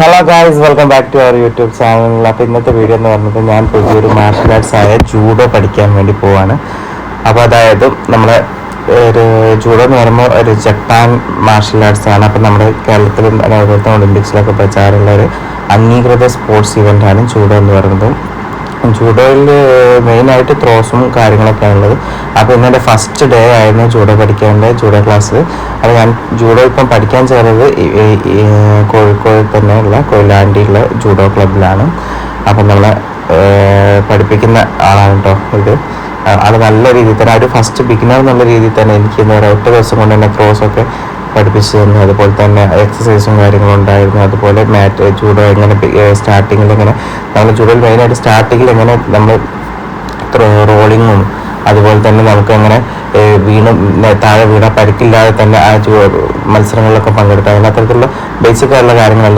Hello guys welcome back to our YouTube channel അപ്പോൾ ഇന്നത്തെ video എന്ന് പറഞ്ഞത് ഞാൻ പുതിയൊരു മാർഷൽ ആർട്സ് ആയ ജൂഡോ പഠിക്കാൻ വേണ്ടി പോവാണ്. അപ്പോൾ അതായത് നമ്മുടെ ഒരു ജൂഡോ എന്ന് പറയുമ്പോൾ ഒരു ജപ്പാൻ മാർഷൽ ആർട്സ് ആണ്. അപ്പോൾ നമ്മുടെ കേരളത്തിലും അതുപോലെ തന്നെ ഒളിമ്പിക്സിലൊക്കെ പ്രചാരമുള്ള ഒരു അംഗീകൃത സ്പോർട്സ് ഇവന്റാണ് ജൂഡോ എന്ന് പറയുന്നത്. ജൂഡോയിൽ മെയിനായിട്ട് ത്രോസും കാര്യങ്ങളൊക്കെയാണ് ഉള്ളത്. അപ്പോൾ ഇന്നെന്റെ ഫസ്റ്റ് ഡേ ആയിരുന്നു ജൂഡോ പഠിക്കേണ്ട ജൂഡോ ക്ലാസ് അപ്പോൾ ഞാൻ ജൂഡോ ഇപ്പം പഠിക്കാൻ ചേർന്നത് കോഴിക്കോട് തന്നെയുള്ള കൊയിലാണ്ടിയുള്ള ജൂഡോ ക്ലബിലാണ് അപ്പം നമ്മളെ പഠിപ്പിക്കുന്ന ആളാണ് കേട്ടോ ഇത്. ആൾ നല്ല രീതിയിൽ തന്നെ ഒരു ഫസ്റ്റ് ബിഗിനർ എന്നുള്ള രീതിയിൽ തന്നെ എനിക്ക് എന്താ പറയുക ഒറ്റ ദിവസം കൊണ്ട് തന്നെ ക്രോസൊക്കെ പഠിപ്പിച്ചു തന്നു അതുപോലെ തന്നെ എക്സസൈസും കാര്യങ്ങളും ഉണ്ടായിരുന്നു. അതുപോലെ മാറ്റ് ചൂടോ എങ്ങനെ സ്റ്റാർട്ടിങ്ങിൽ എങ്ങനെ നമ്മൾ ചൂടിൽ മെയിനായിട്ട് സ്റ്റാർട്ടിങ്ങിൽ എങ്ങനെ നമ്മൾ റോളിങ്ങും അതുപോലെ തന്നെ നമുക്ക് അങ്ങനെ വീണും താഴെ വീണ പരിക്കില്ലാതെ തന്നെ ആ മത്സരങ്ങളിലൊക്കെ പങ്കെടുക്കാം. അതിന് അത്തരത്തിലുള്ള ആയിട്ടുള്ള കാര്യങ്ങളെല്ലാം